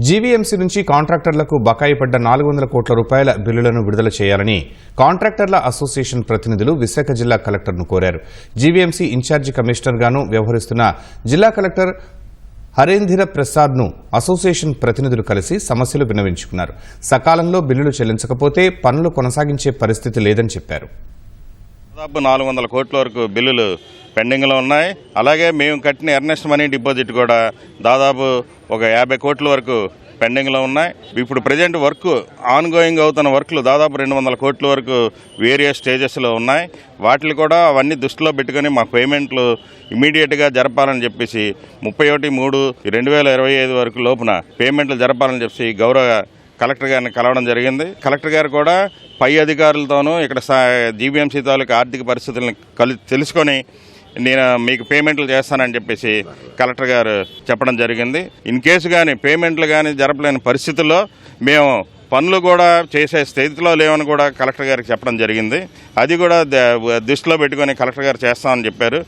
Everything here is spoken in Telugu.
జీవీఎంసీ నుంచి కాంట్రాక్టర్లకు బకాయి పడ్డ నాలుగు వందల కోట్ల రూపాయల బిల్లులను విడుదల చేయాలని కాంట్రాక్టర్ల అసోసియేషన్ ప్రతినిధులు విశాఖ జిల్లా కలెక్టర్ను కోరారు. జీవీఎంసీ ఇన్ఛార్జి కమిషనర్గాను వ్యవహరిస్తున్న జిల్లా కలెక్టర్ హరేంద్ర ప్రసాద్ను అసోసియేషన్ ప్రతినిధులు కలిసి సమస్యలు విన్నవించుకున్నారు. సకాలంలో బిల్లులు చెల్లించకపోతే పనులు కొనసాగించే పరిస్థితి లేదని చెప్పారు. దాదాపు నాలుగు వందల కోట్ల వరకు బిల్లులు పెండింగ్లో ఉన్నాయి. అలాగే మేము కట్టిన ఎర్నెస్ట్ మనీ డిపాజిట్ కూడా దాదాపు ఒక యాభై కోట్ల వరకు పెండింగ్లో ఉన్నాయి. ఇప్పుడు ప్రజెంట్ వర్క్ ఆన్ గోయింగ్ అవుతున్న వర్క్లు దాదాపు రెండు వందల కోట్ల వరకు వేరియస్ స్టేజెస్లో ఉన్నాయి. వాటిని కూడా అవన్నీ దృష్టిలో పెట్టుకొని మా పేమెంట్లు ఇమీడియట్గా జరపాలని చెప్పేసి ముప్పై ఒకటి మూడు రెండు వేల ఇరవై ఐదు వరకు లోపున పేమెంట్లు జరపాలని చెప్పి గౌరవ కలెక్టర్ గారిని కలవడం జరిగింది. కలెక్టర్ గారు కూడా పై అధికారులతోనూ ఇక్కడ జీబీఎంసీ తాలూకా ఆర్థిక పరిస్థితులను కలి తెలుసుకొని నేను మీకు పేమెంట్లు చేస్తానని చెప్పేసి కలెక్టర్ గారు చెప్పడం జరిగింది. ఇన్ కేసు కానీ పేమెంట్లు కానీ జరపలేని పరిస్థితుల్లో మేము పనులు కూడా చేసే స్థితిలో లేవని కూడా కలెక్టర్ గారికి చెప్పడం జరిగింది. అది కూడా దృష్టిలో పెట్టుకొని కలెక్టర్ గారు చేస్తామని చెప్పారు.